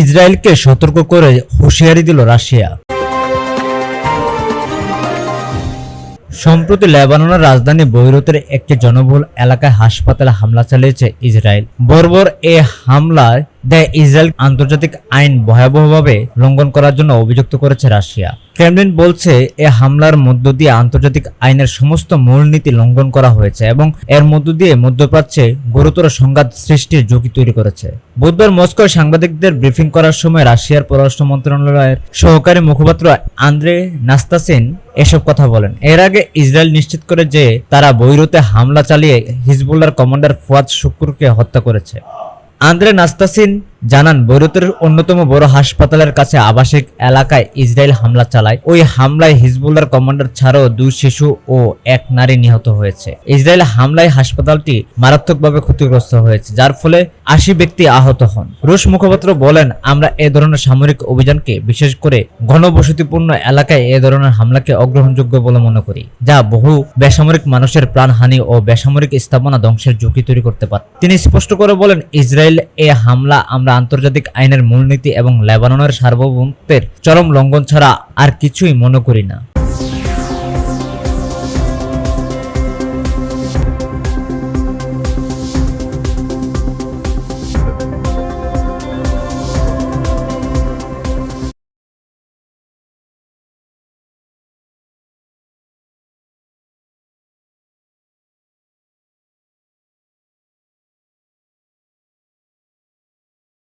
ইসরায়েলকে সতর্ক করে হুঁশিয়ারি দিল রাশিয়া। সম্প্রতি লেবাননের রাজধানী বৈরুতের একটি জনবহুল এলাকায় হাসপাতালে হামলা চালিয়েছে ইসরায়েল। বর্বর এ হামলায় দেয় ইসরায়েল আন্তর্জাতিক আইন ভয়াবহভাবে লঙ্ঘন করার জন্য অভিযুক্ত করেছে রাশিয়া। ক্রেমলিন বলছে, এ হামলার মধ্য দিয়ে আন্তর্জাতিক আইনের সমস্ত মূলনীতি লঙ্ঘন করা হয়েছে এবং এর মধ্য দিয়ে মধ্যপ্রাচ্যে গুরুতর সংঘাত সৃষ্টির ঝুঁকি তৈরি করেছে। বুধবার মস্কোয় সাংবাদিকদের ব্রিফিং করার সময় রাশিয়ার পররাষ্ট্র মন্ত্রণালয়ের সহকারী মুখপাত্র আন্দ্রে নাস্তাসিন এসব কথা বলেন। এর আগে ইসরায়েল নিশ্চিত করে যে তারা বৈরুতে হামলা চালিয়ে হিজবুল্লার কমান্ডার ফুয়াদ শুক্রকে হত্যা করেছে। আন্দ্রে নাস্তাসিন জানান, বৈরুতের অন্যতম বড় হাসপাতালের কাছে আবাসিক এলাকায় ইসরায়েল হামলা চালায়। ওই হামলায় হিজবুল্লার কমান্ডার ছাড়াও দুই শিশু ও এক নারী নিহত হয়েছে। ইসরায়েল হামলায় হাসপাতালটি মারাত্মকভাবে ক্ষতিগ্রস্ত হয়েছে, যার ফলে আশি ব্যক্তি আহত হন। রুশ মুখপাত্র বলেন, আমরা এ ধরনের সামরিক অভিযানকে বিশেষ করে ঘনবসতিপূর্ণ এলাকায় এ ধরনের হামলাকে অগ্রহণযোগ্য বলে মনে করি, যা বহু বেসামরিক মানুষের প্রাণহানি ও বেসামরিক স্থাপনা ধ্বংসের ঝুঁকি তৈরি করতে পারে। তিনি স্পষ্ট করে বলেন, ইসরায়েল এ হামলা আমরা আন্তর্জাতিক আইনের মূলনীতি এবং লেবাননের সার্বভৌমত্বের চরম লঙ্ঘন ছাড়া আর কিছুই মনে করি না।